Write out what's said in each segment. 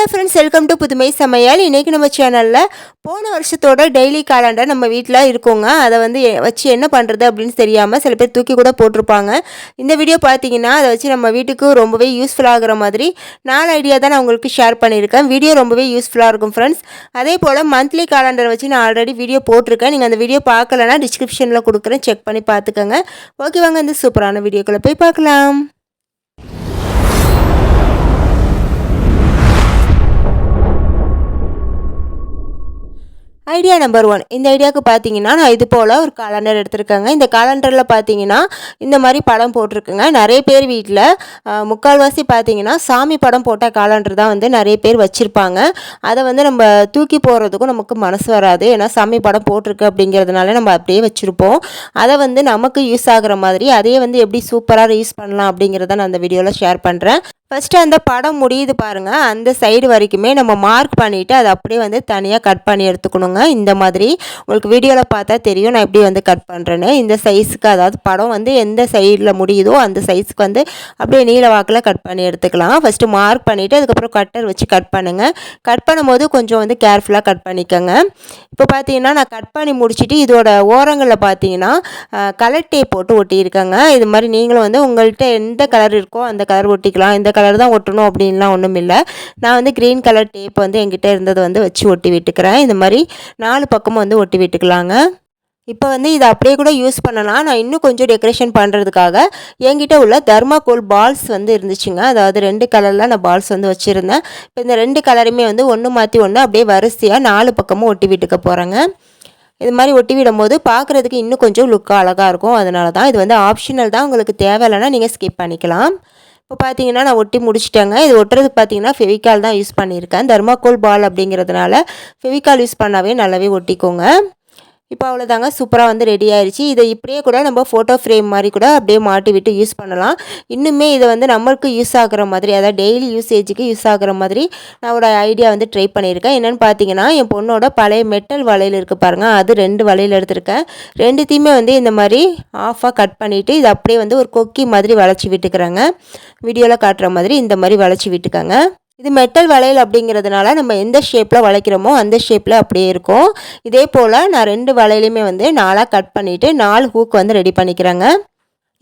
Hello friends welcome to புதுமை சமையல். இன்றைக்கி நம்ம சேனலில் போன வருஷத்தோட டெய்லி காலண்டர் நம்ம வீட்டில் இருக்கோங்க. அதை வந்து வச்சு என்ன பண்ணுறது அப்படின்னு தெரியாமல் சில பேர் தூக்கி கூட போட்டிருப்பாங்க. இந்த வீடியோ பார்த்தீங்கன்னா அதை வச்சு நம்ம வீட்டுக்கு ரொம்பவே யூஸ்ஃபுல் ஆகிற மாதிரி நாலு ஐடியா தான் நான் உங்களுக்கு ஷேர் பண்ணியிருக்கேன். வீடியோ ரொம்பவே யூஸ்ஃபுல்லாக இருக்கும் ஃப்ரெண்ட்ஸ் அதே போல் மந்த்லி காலண்டரை வச்சு நான் ஆல்ரெடி வீடியோ போட்டிருக்கேன். நீங்கள் அந்த வீடியோ பார்க்கலன்னா டிஸ்கிரிப்ஷனில் கொடுக்குறேன். செக் பண்ணி பார்த்துக்கோங்க ஓகே வாங்க இந்த சூப்பரான வீடியோக்குள்ளே போய் பார்க்கலாம். ஐடியா நம்பர் ஒன் இந்த ஐடியாவுக்கு பார்த்தீங்கன்னா நான் இது போல் ஒரு காலண்டர் எடுத்திருக்கேங்க. இந்த காலண்டரில் பார்த்தீங்கன்னா இந்த மாதிரி படம் போட்டிருக்குங்க. நிறைய பேர் வீட்டில் முக்கால்வாசி பார்த்தீங்கன்னா சாமி படம் போட்ட காலண்டர் தான் வந்து நிறைய பேர் வச்சுருப்பாங்க. அதை வந்து நம்ம தூக்கி போடுறதுக்கும் நமக்கு மனசு வராது. ஏன்னா சாமி படம் போட்டிருக்கு அப்படிங்கிறதுனால நம்ம அப்படியே வச்சுருப்போம். அதை வந்து நமக்கு யூஸ் ஆகுற மாதிரி அதையே வந்து எப்படி சூப்பராக யூஸ் பண்ணலாம் அப்படிங்கிறத நான் அந்த வீடியோவில் ஷேர் பண்ணுறேன் ஃபஸ்ட்டு அந்த படம் முடியுது பாருங்கள் அந்த சைடு வரைக்குமே நம்ம மார்க் பண்ணிவிட்டு அதை அப்படியே வந்து தனியாக கட் பண்ணி எடுத்துக்கணுங்க. இந்த மாதிரி உங்களுக்கு வீடியோவில் பார்த்தா தெரியும். நான் எப்படி வந்து கட் பண்ணுறேன்னு இந்த சைஸுக்கு அதாவது படம் வந்து எந்த சைடில் முடியுதோ அந்த சைஸுக்கு வந்து அப்படியே நீல வாக்கில் கட் பண்ணி எடுத்துக்கலாம். ஃபஸ்ட்டு மார்க் பண்ணிவிட்டு அதுக்கப்புறம் கட்டர் வச்சு கட் பண்ணுங்கள் கட் பண்ணும்போது கொஞ்சம் வந்து கேர்ஃபுல்லாக கட் பண்ணிக்கோங்க. இப்போ பார்த்தீங்கன்னா நான் கட் பண்ணி முடிச்சுட்டு இதோட ஓரங்களில் பார்த்தீங்கன்னா கலர் டேப் போட்டு ஒட்டியிருக்கேங்க. இது மாதிரி நீங்களும் வந்து உங்கள்கிட்ட எந்த கலர் இருக்கோ அந்த கலர் ஒட்டிக்கலாம். இந்த கலர் தான் ஒட்டணும் அப்படின்லாம் ஒன்றும் இல்லை. நான் வந்து க்ரீன் கலர் டேப் வந்து என்கிட்ட இருந்தது வந்து வச்சு ஒட்டி விட்டுக்கிறேன். இந்த மாதிரி நாலு பக்கமும் வந்து ஒட்டி விட்டுக்கலாங்க. இப்போ வந்து இதை அப்படியே கூட யூஸ் பண்ணலாம். நான் இன்னும் கொஞ்சம் டெக்கரேஷன் பண்ணுறதுக்காக என்கிட்ட உள்ள தர்மாகோல் பால்ஸ் வந்து இருந்துச்சுங்க. அதாவது ரெண்டு கலரில் நான் பால்ஸ் வந்து வச்சுருந்தேன். இப்போ இந்த ரெண்டு கலருமே வந்து ஒன்று மாற்றி ஒன்று அப்படியே வரிசையாக நாலு பக்கமும் ஒட்டி விட்டுக்க போகிறேங்க இது மாதிரி ஒட்டி விடும்போது பார்க்குறதுக்கு இன்னும் கொஞ்சம் லுக்காக அழகாக இருக்கும். அதனால தான் இது வந்து ஆப்ஷனல் தான். உங்களுக்கு தேவையில்லைன்னா நீங்கள் ஸ்கிப் பண்ணிக்கலாம். இப்போ பார்த்தீங்கன்னா நான் ஒட்டி முடிச்சிட்டேங்க. இது ஒட்டுறதுக்கு பார்த்தீங்கன்னா ஃபெவிக்கால் தான் யூஸ் பண்ணியிருக்கேன். தர்மாகோல் பால் அப்படிங்கிறதுனால ஃபெவிக்கால் யூஸ் பண்ணாவே நல்லாவே ஒட்டிக்கோங்க. இப்போ அவ்வளோதாங்க சூப்பராக வந்து ரெடி ஆயிடுச்சு இதை இப்படியே கூட நம்ம ஃபோட்டோ ஃப்ரேம் மாதிரி கூட அப்படியே மாட்டி விட்டு யூஸ் பண்ணலாம். இன்னுமே இதை வந்து நம்மளுக்கு யூஸ் ஆகுற மாதிரி அதாவது டெய்லி யூசேஜுக்கு யூஸ் ஆகுற மாதிரி நான் ஒரு ஐடியா வந்து ட்ரை பண்ணியிருக்கேன். என்னென்னு பார்த்தீங்கன்னா என் பொண்ணோட பழைய மெட்டல் வளையல் இருக்குது பாருங்கள் அது ரெண்டு வளையல் எடுத்திருக்கேன். ரெண்டுத்தையுமே வந்து இந்த மாதிரி ஆஃபாக கட் பண்ணிவிட்டு இது அப்படியே வந்து ஒரு கொக்கி மாதிரி வளைச்சி விட்டுக்கிறேங்க. வீடியோவில் காட்டுற மாதிரி இந்த மாதிரி வளைச்சி விட்டுக்கோங்க. இது மெட்டல் வளையல் அப்படிங்கிறதுனால நம்ம எந்த ஷேப்பில் வளைக்கிறோமோ அந்த ஷேப்பில் அப்படியே இருக்கும். இதே போல் நான் ரெண்டு வளையலையுமே வந்து நாலாக கட் பண்ணிவிட்டு நாலு ஹூக் வந்து ரெடி பண்ணிக்கிறேங்க.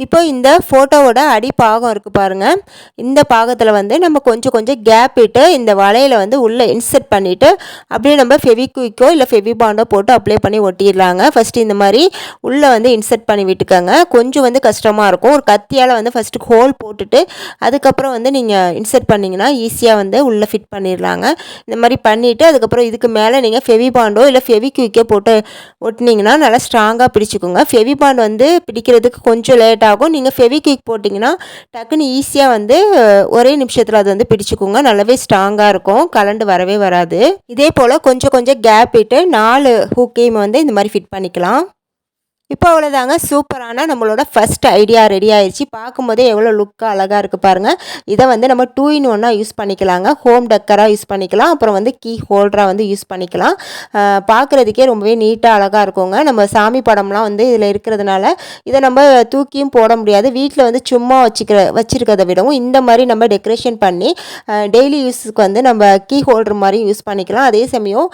இப்போ இந்த ஃபோட்டோவோட அடி பாகம் இருக்குது பாருங்கள் இந்த பாகத்தில் வந்து நம்ம கொஞ்சம் கொஞ்சம் கேப் விட்டு இந்த வலையில் வந்து உள்ளே இன்சர்ட் பண்ணிவிட்டு அப்படியே நம்ம ஃபெவிக்விக்கோ இல்லை ஃபெவிபாண்டோ போட்டு அப்ளை பண்ணி ஒட்டிடலாங்க. ஃபஸ்ட்டு இந்த மாதிரி உள்ளே வந்து இன்சர்ட் பண்ணி விட்டுக்கோங்க. கொஞ்சம் வந்து கஷ்டமாக இருக்கும். ஒரு கத்தியால் வந்து ஃபஸ்ட்டு ஹோல் போட்டுட்டு அதுக்கப்புறம் வந்து நீங்கள் இன்சர்ட் பண்ணிங்கன்னா ஈஸியாக வந்து உள்ளே ஃபிட் பண்ணிடலாங்க. இந்த மாதிரி பண்ணிவிட்டு அதுக்கப்புறம் இதுக்கு மேலே நீங்கள் ஃபெவிபாண்டோ இல்லை ஃபெவிக்விக்கோ போட்டு ஒட்டினீங்கன்னா நல்லா ஸ்ட்ராங்காக பிடிச்சிக்கோங்க. ஃபெவிபாண்ட் வந்து பிடிக்கிறதுக்கு கொஞ்சம் லேட்டாக ஆகும். நீங்கள் ஃபெவிக்விக் போட்டிங்கன்னா டக்குன்னு ஈஸியாக வந்து ஒரே நிமிஷத்தில் அது வந்து பிடிச்சிக்கோங்க. நல்லாவே ஸ்ட்ராங்காக இருக்கும். கலண்டு வரவே வராது. இதே போல் கொஞ்சம் கொஞ்சம் கேப் விட்டு நாலு ஹூக்கையும் வந்து இந்த மாதிரி ஃபிட் பண்ணிக்கலாம். இப்போ அவ்வளோதாங்க சூப்பரான நம்மளோட ஃபஸ்ட் ஐடியா ரெடி ஆயிடுச்சு பார்க்கும்போதே எவ்வளோ லுக்காக அழகாக இருக்குது பாருங்கள் இதை வந்து நம்ம டூ இன் ஒன்னாக யூஸ் பண்ணிக்கலாங்க. ஹோம் டெக்கராக யூஸ் பண்ணிக்கலாம். அப்புறம் வந்து கீ ஹோல்டராக வந்து யூஸ் பண்ணிக்கலாம். பார்க்குறதுக்கே ரொம்பவே நீட்டாக அழகாக இருக்குங்க. நம்ம சாமி படம்லாம் வந்து இதில் இருக்கிறதுனால இதை நம்ம தூக்கியும் போட முடியாது. வீட்டில் வந்து சும்மா வச்சுக்கிற வச்சுருக்கிறத விடவும் இந்த மாதிரி நம்ம டெக்கரேஷன் பண்ணி டெய்லி யூஸுக்கு வந்து நம்ம கீ ஹோல்டர் மாதிரி யூஸ் பண்ணிக்கலாம். அதே சமயம்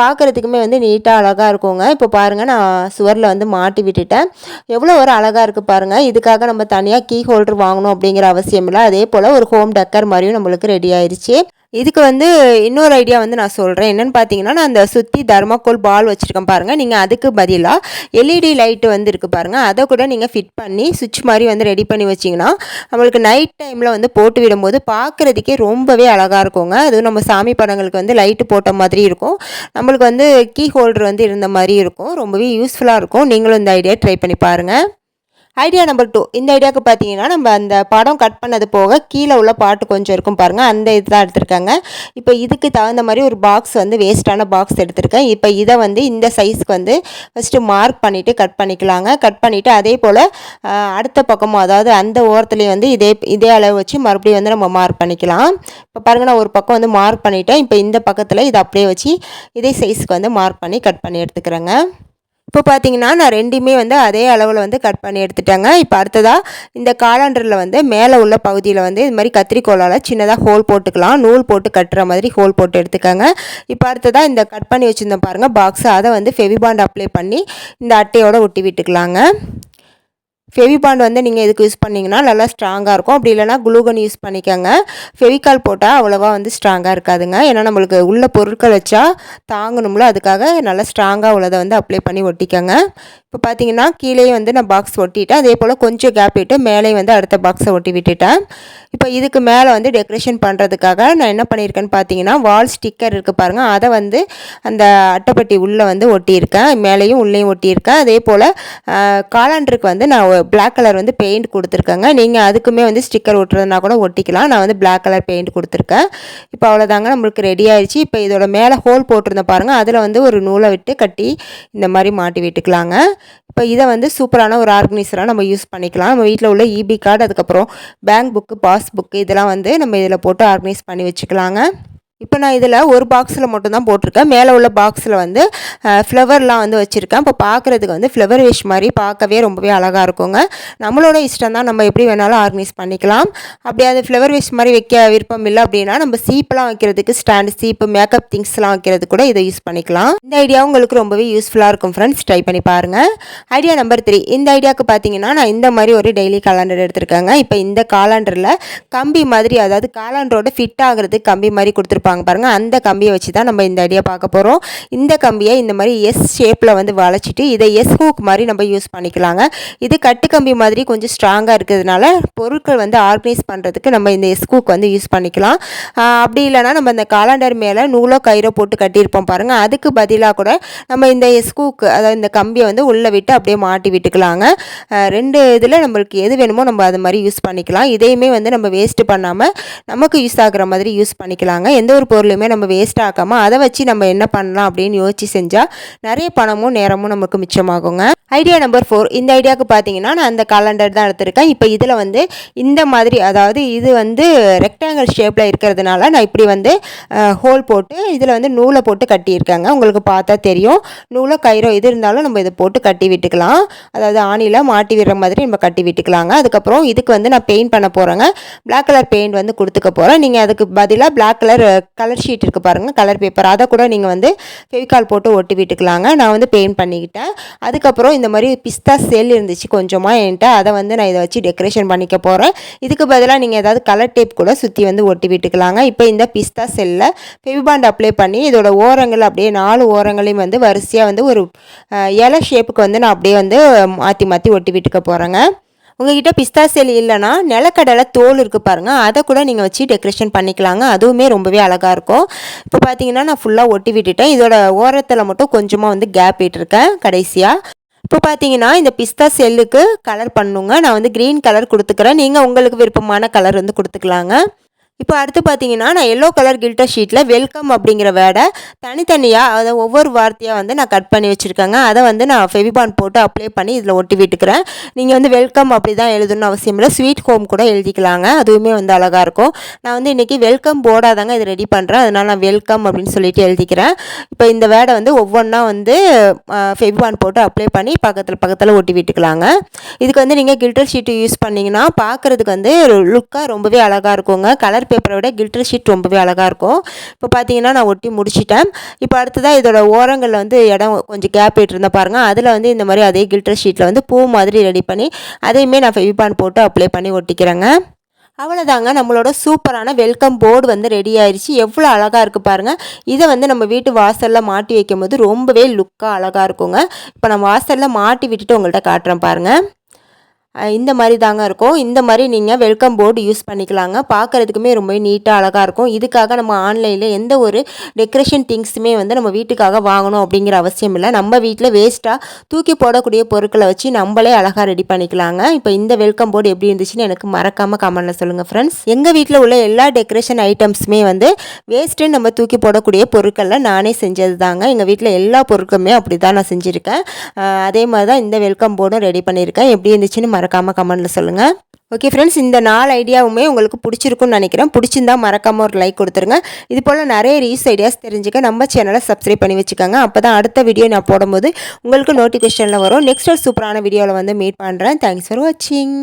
பார்க்குறதுக்குமே வந்து நீட்டாக அழகாக இருக்குங்க. இப்போ பாருங்கள் நான் சுவரில் வந்து மா மாட்டி விட்டுட்டேன். எவ்வளோ ஒரு அழகாக இருக்குது பாருங்கள் இதுக்காக நம்ம தனியாக கீ ஹோல்டர் வாங்கணும் அப்படிங்கிற அவசியம் இல்லை. அதே போல் ஒரு ஹோம் டெக்கர் மாதிரியும் நம்மளுக்கு ரெடி ஆயிடுச்சு இதுக்கு வந்து இன்னொரு ஐடியா வந்து நான் சொல்கிறேன் என்னென்னு பார்த்தீங்கன்னா நான் அந்த சுற்றி தர்மாக்கோல் பால் வச்சுருக்கேன் பாருங்கள் நீங்கள் அதுக்கு பதிலாக எல்இடி லைட்டு வந்து இருக்குது பாருங்கள் அதை கூட நீங்கள் ஃபிட் பண்ணி சுவிட்ச் மாதிரி வந்து ரெடி பண்ணி வச்சிங்கன்னா நம்மளுக்கு நைட் டைமில் வந்து போட்டு விடும்போது பார்க்குறதுக்கே ரொம்பவே அழகாக இருக்குங்க. அதுவும் நம்ம சாமி படங்களுக்கு வந்து லைட்டு போட்ட மாதிரி இருக்கும். நம்மளுக்கு வந்து கீ ஹோல்டர் வந்து இருந்த மாதிரி இருக்கும். ரொம்பவே யூஸ்ஃபுல்லாக இருக்கும். நீங்களும் இந்த ஐடியா ட்ரை பண்ணி பாருங்கள் ஐடியா நம்பர் டூ இந்த ஐடியாவுக்கு பார்த்தீங்கன்னா நம்ம அந்த படம் கட் பண்ணது போக கீழே உள்ள பாட்டு கொஞ்சம் இருக்கும் பாருங்கள் அந்த இது தான் எடுத்திருக்காங்க. இப்போ இதுக்கு தகுந்த மாதிரி ஒரு பாக்ஸ் வந்து வேஸ்ட்டான பாக்ஸ் எடுத்திருக்கேன். இப்போ இதை வந்து இந்த சைஸ்க்கு வந்து ஃபஸ்ட்டு மார்க் பண்ணிவிட்டு கட் பண்ணிக்கலாங்க. கட் பண்ணிவிட்டு அதே போல் அடுத்த பக்கமும் அதாவது அந்த ஓரத்துலேயும் வந்து இதே இதே அளவு வச்சு மறுபடியும் வந்து நம்ம மார்க் பண்ணிக்கலாம். இப்போ பாருங்கள் நான் ஒரு பக்கம் வந்து மார்க் பண்ணிவிட்டேன் இப்போ இந்த பக்கத்தில் இதை அப்படியே வச்சு இதே சைஸ்க்கு வந்து மார்க் பண்ணி கட் பண்ணி எடுத்துக்கிறேங்க. இப்போ பார்த்தீங்கன்னா நான் ரெண்டுமே வந்து அதே அளவில் வந்து கட் பண்ணி எடுத்துட்டாங்க. இப்போ அடுத்ததாக இந்த காலாண்டரில் வந்து மேலே உள்ள பகுதியில் வந்து இது மாதிரி கத்திரிக்கோலால் சின்னதாக ஹோல் போட்டுக்கலாம். நூல் போட்டு கட்டுற மாதிரி ஹோல் போட்டு எடுத்துக்கோங்க. இப்போ அடுத்ததாக இந்த கட் பண்ணி வச்சுருந்தோம் பாருங்கள் பாக்ஸை அதை வந்து ஃபெவிபாண்ட் அப்ளை பண்ணி இந்த அட்டையோட ஒட்டி விட்டுக்கலாங்க. ஃபெவிபாண்ட் வந்து நீங்கள் எதுக்கு யூஸ் பண்ணிங்கன்னா நல்லா ஸ்ட்ராங்காக இருக்கும். அப்படி இல்லைனா குளூகன் யூஸ் பண்ணிக்கோங்க. ஃபெவிகால் போட்டால் அவ்வளோவா வந்து ஸ்ட்ராங்காக இருக்காதுங்க. ஏன்னா நம்மளுக்கு உள்ள பொருட்கள் வச்சா தாங்கணும்ல. அதுக்காக நல்லா ஸ்ட்ராங்காக உள்ளதை வந்து அப்ளை பண்ணி ஒட்டிக்கோங்க. இப்போ பார்த்தீங்கன்னா கீழே வந்து நான் பாக்ஸ் ஒட்டிட்டேன். அதே போல் கொஞ்சம் கேப் விட்டு மேலே வந்து அடுத்த பாக்ஸை ஒட்டி விட்டுட்டேன். இப்போ இதுக்கு மேலே வந்து டெக்கரேஷன் பண்ணுறதுக்காக நான் என்ன பண்ணியிருக்கேன்னு பார்த்தீங்கன்னா வால் ஸ்டிக்கர் இருக்குது பாருங்கள் அதை வந்து அந்த அட்டைப்பட்டி உள்ளே வந்து ஒட்டியிருக்கேன். மேலேயும் உள்ளேயும் ஒட்டியிருக்கேன். அதே போல் காலாண்டருக்கு வந்து நான் பிளாக் கலர் வந்து பெயிண்ட் கொடுத்துருக்கேங்க. நீங்கள் அதுக்குமே வந்து ஸ்டிக்கர் ஒட்டுறதுனா கூட ஒட்டிக்கலாம். நான் வந்து பிளாக் கலர் பெயிண்ட் கொடுத்துருக்கேன். இப்போ அவ்வளோதாங்க நம்மளுக்கு ரெடி ஆயிடுச்சு. இப்போ இதோட மேலே ஹோல் போட்டிருந்தேன் பாருங்கள் அதில் வந்து ஒரு நூலை விட்டு கட்டி இந்த மாதிரி மாட்டி விட்டுக்கலாங்க. இப்போ இதை வந்து சூப்பரான ஒரு ஆர்கனைசராக நம்ம யூஸ் பண்ணிக்கலாம். நம்ம வீட்டில் உள்ள இபி கார்டு அதுக்கப்புறம் பேங்க் புக்கு பாஸ் புக்கு இதெல்லாம் வந்து நம்ம இதில் போட்டு ஆர்கனைஸ் பண்ணி வச்சுக்கலாங்க. இப்போ நான் இதில் ஒரு பாக்ஸில் மட்டும்தான் போட்டிருக்கேன். மேலே உள்ள பாக்ஸில் வந்து ஃப்ளவர்லாம் வந்து வச்சுருக்கேன். இப்போ பார்க்குறதுக்கு வந்து ஃப்ளவர் விஷ் மாதிரி பார்க்கவே ரொம்பவே அழகாக இருக்குங்க. நம்மளோட இஷ்டம் தான் நம்ம எப்படி வேணாலும் ஆர்கனைஸ் பண்ணிக்கலாம். அப்படி அது ஃப்ளவர் விஷ் மாதிரி வைக்க விருப்பம் இல்லை அப்படின்னா நம்ம சீப்பெல்லாம் வைக்கிறதுக்கு ஸ்டாண்டு சீப்பு மேக்கப் திங்ஸ்லாம் வைக்கிறது கூட இதை யூஸ் பண்ணிக்கலாம். இந்த ஐடியா உங்களுக்கு ரொம்பவே யூஸ்ஃபுல்லாக இருக்கும் ஃப்ரெண்ட்ஸ் ட்ரை பண்ணி பாருங்கள் ஐடியா நம்பர் த்ரீ இந்த ஐடியாவுக்கு பார்த்தீங்கன்னா நான் இந்த மாதிரி ஒரு டெய்லி காலாண்டர் எடுத்திருக்கேங்க. இப்போ இந்த காலாண்டரில் கம்பி மாதிரி அதாவது காலாண்டரோட ஃபிட் ஆகிறதுக்கு கம்பி மாதிரி கொடுத்துருப்பாங்க. கொடுத்துருப்பாங்க பாருங்கள் அந்த கம்பியை வச்சு தான் நம்ம இந்த ஐடியா பார்க்க போகிறோம் இந்த கம்பியை இந்த மாதிரி எஸ் ஷேப்பில் வந்து வளைச்சிட்டு இதை எஸ் ஹூக் மாதிரி நம்ம யூஸ் பண்ணிக்கலாங்க. இது கட்டு கம்பி மாதிரி கொஞ்சம் ஸ்ட்ராங்காக இருக்கிறதுனால பொருட்கள் வந்து ஆர்கனைஸ் பண்ணுறதுக்கு நம்ம இந்த எஸ் ஹூக் வந்து யூஸ் பண்ணிக்கலாம். அப்படி இல்லைனா நம்ம இந்த காலண்டர் மேலே நூலோ கயிறோ போட்டு கட்டியிருப்போம் பாருங்கள் அதுக்கு பதிலாக கூட நம்ம இந்த எஸ் ஹூக் அதாவது இந்த கம்பியை வந்து உள்ளே விட்டு அப்படியே மாட்டி விட்டுக்கலாங்க. ரெண்டு இதில் நம்மளுக்கு எது வேணுமோ நம்ம அது மாதிரி யூஸ் பண்ணிக்கலாம். இதையுமே வந்து நம்ம வேஸ்ட்டு பண்ணாமல் நமக்கு யூஸ் ஆகிற மாதிரி யூஸ் பண்ணிக்கலாங்க. எந்த ஒரு பொருளுமே நம்ம வேஸ்ட் ஆக்காமல் அதை வச்சு நம்ம என்ன பண்ணலாம் அப்படின்னு யோசிச்சு செஞ்சால் நிறைய பணமும் நேரமும் நமக்கு மிச்சமாகுங்க. ஐடியா நம்பர் ஃபோர் இந்த ஐடியாவுக்கு பார்த்தீங்கன்னா நான் அந்த காலண்டர் தான் எடுத்திருக்கேன். இப்போ இதில் வந்து இந்த மாதிரி அதாவது இது வந்து ரெக்டாங்கிள் ஷேப்பில் இருக்கிறதுனால நான் இப்படி வந்து ஹோல் போட்டு இதில் வந்து நூலை போட்டு கட்டியிருக்காங்க. உங்களுக்கு பார்த்தா தெரியும். நூலை கயிறோ எது இருந்தாலும் நம்ம இதை போட்டு கட்டி விட்டுக்கலாம். அதாவது ஆணியில் மாட்டி விடுற மாதிரி நம்ம கட்டி விட்டுக்கலாங்க. அதுக்கப்புறம் இதுக்கு வந்து நான் பெயிண்ட் பண்ண போகிறேங்க பிளாக் கலர் பெயிண்ட் வந்து கொடுத்துக்க போகிறேன் நீங்கள் அதுக்கு பதிலாக பிளாக் கலர் கலர் ஷீட் இருக்குது பாருங்கள் கலர் பேப்பர் அதை கூட நீங்கள் வந்து ஃபெவிகால் போட்டு ஒட்டி விட்டுக்கலாங்க. நான் வந்து பெயிண்ட் பண்ணிக்கிட்டேன். அதுக்கப்புறம் இந்த மாதிரி பிஸ்தா செல் இருந்துச்சு கொஞ்சமாக என்கிட்ட. அதை வந்து நான் இதை வச்சு டெக்கரேஷன் பண்ணிக்க போகிறேன் இதுக்கு பதிலாக நீங்கள் ஏதாவது கலர் டேப் கூட சுற்றி வந்து ஒட்டி விட்டுக்கலாங்க. இப்போ இந்த பிஸ்தா செல்லில் ஃபெவிபாண்ட் அப்ளை பண்ணி இதோட ஓரங்கள் அப்படியே நாலு ஓரங்களையும் வந்து வரிசையாக வந்து ஒரு இலை ஷேப்புக்கு வந்து நான் அப்படியே வந்து மாற்றி மாற்றி ஒட்டி விட்டுக்க போகிறேங்க உங்ககிட்ட பிஸ்தா செல் இல்லைன்னா நிலக்கடலை தோல் இருக்குது பாருங்கள் அதை கூட நீங்கள் வச்சு டெக்கரேஷன் பண்ணிக்கலாங்க. அதுவுமே ரொம்பவே அழகாக இருக்கும். இப்போ பார்த்தீங்கன்னா நான் ஃபுல்லாக ஒட்டி விட்டுட்டேன். இதோட ஓரத்தில் மட்டும் கொஞ்சமாக வந்து கேப் விட்டுருக்கேன் கடைசியாக இப்போ பார்த்தீங்கன்னா இந்த பிஸ்தா செல்லுக்கு கலர் பண்ணுங்க. நான் வந்து க்ரீன் கலர் கொடுத்துக்கிறேன். நீங்கள் உங்களுக்கு விருப்பமான கலர் வந்து கொடுத்துக்கலாங்க. இப்போ அடுத்து பார்த்தீங்கன்னா நான் எல்லோ கலர் கில்டர் ஷீட்டில் வெல்கம் அப்படிங்கிற வேடை தனித்தனியாக அதை ஒவ்வொரு வார்த்தையாக வந்து நான் கட் பண்ணி வச்சுருக்கேங்க. அதை வந்து நான் ஃபெவிபான் போட்டு அப்ளை பண்ணி இதில் ஒட்டி விட்டுக்கிறேன். நீங்கள் வந்து வெல்கம் அப்படி தான் எழுதணும்னு அவசியம் இல்லை. ஸ்வீட் ஹோம் கூட எழுதிக்கலாங்க. அதுவுமே வந்து அழகாக இருக்கும். நான் வந்து இன்றைக்கி வெல்கம் போர்டாக தாங்க இது ரெடி பண்ணுறேன் அதனால் நான் வெல்கம் அப்படின்னு சொல்லிட்டு எழுதிக்கிறேன். இப்போ இந்த வேடை வந்து ஒவ்வொன்றா வந்து ஃபெவிபான் போட்டு அப்ளை பண்ணி பக்கத்தில் பக்கத்தில் ஒட்டி விட்டுக்கலாங்க. இதுக்கு வந்து நீங்கள் கில்டர் ஷீட்டு யூஸ் பண்ணிங்கன்னா பார்க்குறதுக்கு வந்து லுக்காக ரொம்பவே அழகாக இருக்குங்க. கலர் கலர் பேப்பரை விட கில்டர் ஷீட் ரொம்பவே அழகாக இருக்கும். இப்போ பார்த்தீங்கன்னா நான் ஒட்டி முடிச்சிட்டேன். இப்போ அடுத்ததாக இதோட ஓரங்களில் வந்து இடம் கொஞ்சம் கேப் இருந்தேன் பாருங்கள் அதில் வந்து இந்த மாதிரி அதே கில்டர் ஷீட்டில் வந்து பூ மாதிரி ரெடி பண்ணி அதையுமே நான் ஃபெவிபான் போட்டு அப்ளை பண்ணி ஒட்டிக்கிறேங்க. அவ்வளோதாங்க நம்மளோட சூப்பரான வெல்கம் போர்டு வந்து ரெடி ஆயிடுச்சு எவ்வளோ அழகாக இருக்குது பாருங்கள் இதை வந்து நம்ம வீட்டு வாசலில் மாட்டி வைக்கும் போது ரொம்பவே லுக்காக அழகாக இருக்குங்க. இப்போ நான் வாசலில் மாட்டி விட்டுட்டு உங்கள்கிட்ட காட்டுறேன் பாருங்கள் இந்த மாதிரி தாங்க இருக்கும். இந்த மாதிரி நீங்கள் வெல்கம் போர்டு யூஸ் பண்ணிக்கலாங்க. பார்க்குறதுக்குமே ரொம்ப நீட்டாக அழகாக இருக்கும். இதுக்காக நம்ம ஆன்லைனில் எந்த ஒரு டெக்கரேஷன் திங்ஸுமே வந்து நம்ம வீட்டுக்காக வாங்கணும் அப்படிங்கிற அவசியம் இல்லை. நம்ம வீட்டில் வேஸ்ட்டாக தூக்கி போடக்கூடிய பொருட்களை வச்சு நம்மளே அழகாக ரெடி பண்ணிக்கலாங்க. இப்போ இந்த வெல்கம் போர்டு எப்படி இருந்துச்சுன்னு எனக்கு மறக்காமல் கமெண்டில் சொல்லுங்கள் ஃப்ரெண்ட்ஸ் எங்கள் வீட்டில் உள்ள எல்லா டெக்கரேஷன் ஐட்டம்ஸுமே வந்து வேஸ்ட்டுன்னு நம்ம தூக்கி போடக்கூடிய பொருட்களில் நானே செஞ்சது தாங்க எங்கள் வீட்டில் எல்லா பொருட்களுமே அப்படி தான் நான் செஞ்சுருக்கேன். அதே மாதிரி தான் இந்த வெல்கம் போர்டும் ரெடி பண்ணியிருக்கேன். எப்படி இருந்துச்சுன்னு மறக்காமல் கமெண்டில் சொல்லுங்கள் ஓகே ஃப்ரெண்ட்ஸ் இந்த நாலு ஐடியாவுமே உங்களுக்கு பிடிச்சிருக்குன்னு நினைக்கிறேன். பிடிச்சிருந்தா மறக்காமல் ஒரு லைக் கொடுத்துருங்க. இது போல் நிறைய ரீஸ் ஐடியாஸ் தெரிஞ்சுக்க நம்ம சேனலை சப்ஸ்கிரைப் பண்ணி வச்சுக்கோங்க. அப்போ தான் அடுத்த வீடியோ நான் போடும்போது உங்களுக்கு நோட்டிஃபிகேஷனில் வரும். நெக்ஸ்ட் ஒரு சூப்பரான வீடியோவில் வந்து மீட் பண்ணுறேன் தேங்க்ஸ் ஃபார் வாட்சிங்